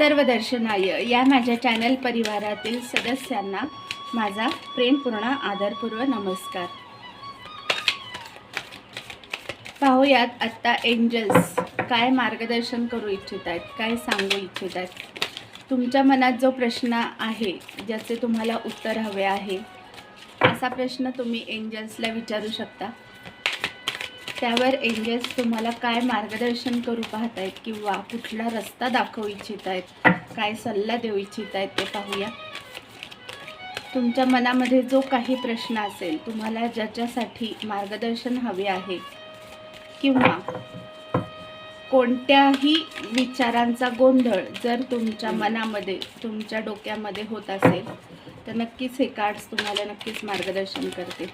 सर्व दर्शनाय या माझ्या चॅनल परिवारातील सदस्यांना माझा प्रेमपूर्ण आदरपूर्व नमस्कार. पाहूयात आत्ता एंजल्स काय मार्गदर्शन करू इच्छित आहेत काय सांगू इच्छित आहेत तुमच्या मनात जो प्रश्न आहे ज्याचे तुम्हाला उत्तर हवे आहे असा प्रश्न तुम्ही एंजल्सला विचारू शकता. त्यावर एंजेस तुम्हाला काय मार्गदर्शन करू पाहत आहेत किंवा कुठला रस्ता दाखवू इच्छित आहेत काय सल्ला देऊ इच्छित आहेत ते पाहूया. तुमच्या मनामध्ये जो काही प्रश्न असेल तुम्हाला ज्याच्यासाठी मार्गदर्शन हवे आहे किंवा कोणत्याही विचारांचा गोंधळ जर तुमच्या मनामध्ये तुमच्या डोक्यामध्ये होत असेल तर नक्कीच हे कार्ड्स तुम्हाला नक्कीच मार्गदर्शन करते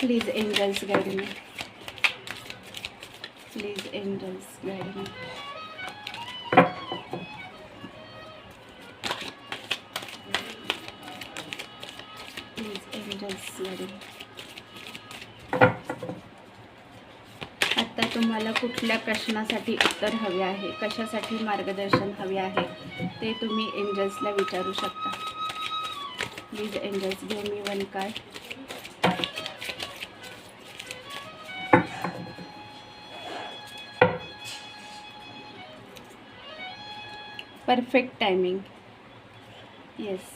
please angels guide me please angels guide me please angels guide me आता तुम्हाला कुठल्या प्रश्नासाठी उत्तर हवे आहे? कशासाठी मार्गदर्शन हवे आहे? ते तुम्ही एंजल्सला विचारू शकता. Please angels give me one card perfect timing. Yes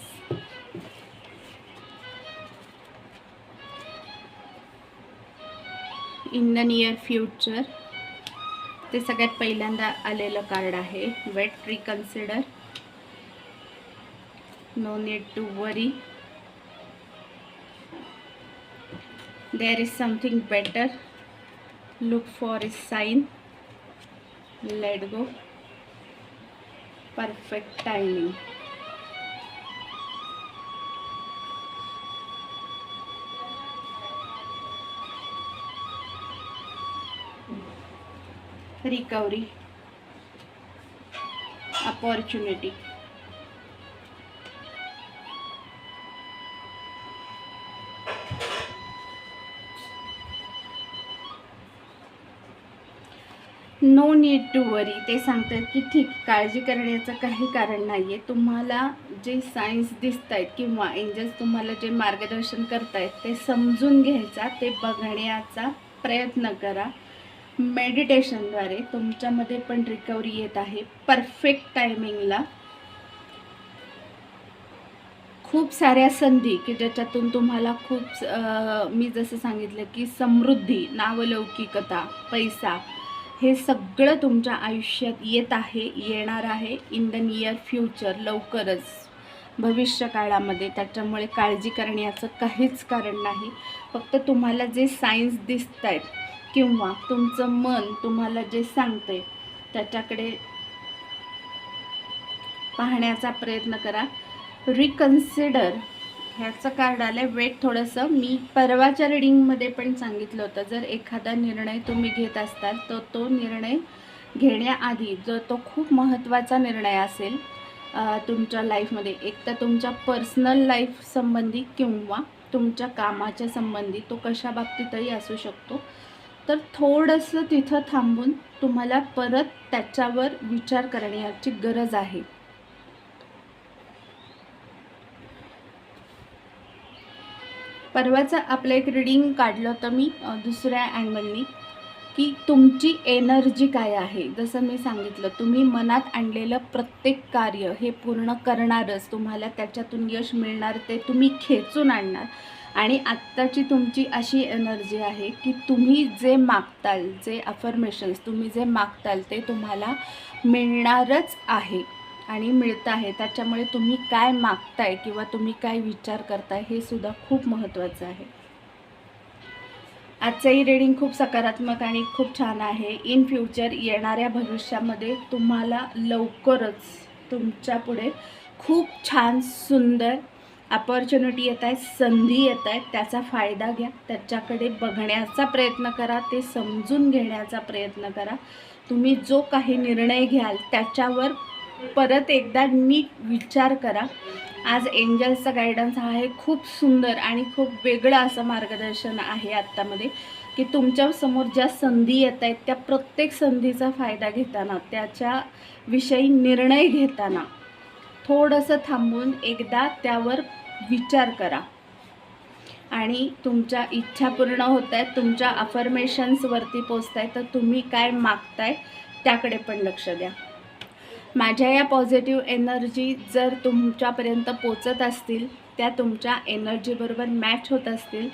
in the near future ते सगळ्यात पहिल्यांदा आलेलं कार्ड आहे. Wait reconsider no need to worry there is something better look for is sign let go perfect timing recovery. Opportunity no need to worry ते सांगतात की ठीक काळजी करण्याचं काही कारण नाही आहे तुम्हाला जे सायन्स दिसत आहेत किंवा एंजल्स तुम्हाला जे मार्गदर्शन करतायत ते समजून घ्यायचा ते बघण्याचा प्रयत्न करा. मेडिटेशनद्वारे तुमच्यामध्ये पण रिकव्हरी येत आहे. परफेक्ट टायमिंगला खूप साऱ्या संधी की ज्याच्यातून तुम्हाला खूप मी जसं सांगितलं की समृद्धी नावलौकिकता पैसा हे सगळं तुमच्या आयुष्यात येत आहे येणार आहे इन द नियर फ्युचर लवकरच. भविष्य काळामध्ये त्याच्यामुळे काळजी करण्याचं काहीच कारण नाही. फक्त तुम्हाला जे सायन्स दिसत आहेत किंवा तुमचं मन तुम्हाला जे सांगते त्याच्याकडे पाहण्याचा प्रयत्न करा. रिकन्सिडर ह्याचं कार्ड आलं वेट थोडंसं. मी परवाच्या रिडिंगमध्ये पण सांगितलं होतं. जर एखादा निर्णय तुम्ही घेत असताल तर तो निर्णय घेण्याआधी जर तो खूप महत्त्वाचा निर्णय असेल तुमच्या लाईफमध्ये एक तर तुमच्या पर्सनल लाईफ संबंधी किंवा तुमच्या कामाच्या संबंधी तो कशा बाबतीतही असू शकतो. तर थोडंसं तिथं थांबून तुम्हाला परत त्याच्यावर विचार करण्याची गरज आहे. परवाचं आपलं एक रिडिंग काढलं होतं मी दुसऱ्या अँगलनी की तुमची एनर्जी काय आहे? जसं मी सांगितलं तुम्ही मनात आणलेलं प्रत्येक कार्य हे पूर्ण करणारच. तुम्हाला त्याच्यातून यश मिळणार ते तुम्ही खेचून आणणार. आणि आत्ताची तुमची अशी एनर्जी आहे की तुम्ही जे मागताल जे अफर्मेशन्स तुम्ही जे मागताल ते तुम्हाला मिळणारच आहे. आणि मिळतं आहे. त्याच्यामुळे तुम्ही काय मागताय किंवा तुम्ही काय विचार करताय हे सुद्धा खूप महत्त्वाचं आहे. आजचंही रीडिंग खूप सकारात्मक आणि खूप छान आहे. इन फ्युचर येणाऱ्या भविष्यामध्ये तुम्हाला लवकरच तुमच्यापुढे खूप छान सुंदर अपॉर्च्युनिटी येत आहेत संधी येत आहेत त्याचा फायदा घ्या. त्याच्याकडे बघण्याचा प्रयत्न करा. ते समजून घेण्याचा प्रयत्न करा. तुम्ही जो काही निर्णय घ्याल त्याच्यावर परत एकदा नीट विचार करा. आज एंजल्सचा गायडन्स हा आहे खूप सुंदर आणि खूप वेगळं असं मार्गदर्शन आहे आत्तामध्ये की तुमच्यासमोर ज्या संधी येत आहेत त्या प्रत्येक संधीचा फायदा घेताना त्याच्या विषयी निर्णय घेताना थोडंसं थांबून एकदा त्यावर विचार करा. आणि तुमच्या इच्छा पूर्ण होत आहेत तुमच्या अफर्मेशन्सवरती पोचत आहे तर तुम्ही काय मागताय त्याकडे पण लक्ष द्या. माझ्या या पॉझिटिव्ह एनर्जी जर तुमच्यापर्यंत पोचत असतील त्या तुमच्या एनर्जीबरोबर मॅच होत असतील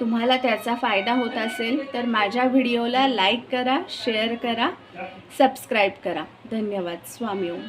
तुम्हाला त्याचा फायदा होत असेल तर माझ्या व्हिडिओला लाईक करा शेअर करा सबस्क्राईब करा. धन्यवाद. स्वामी ओम.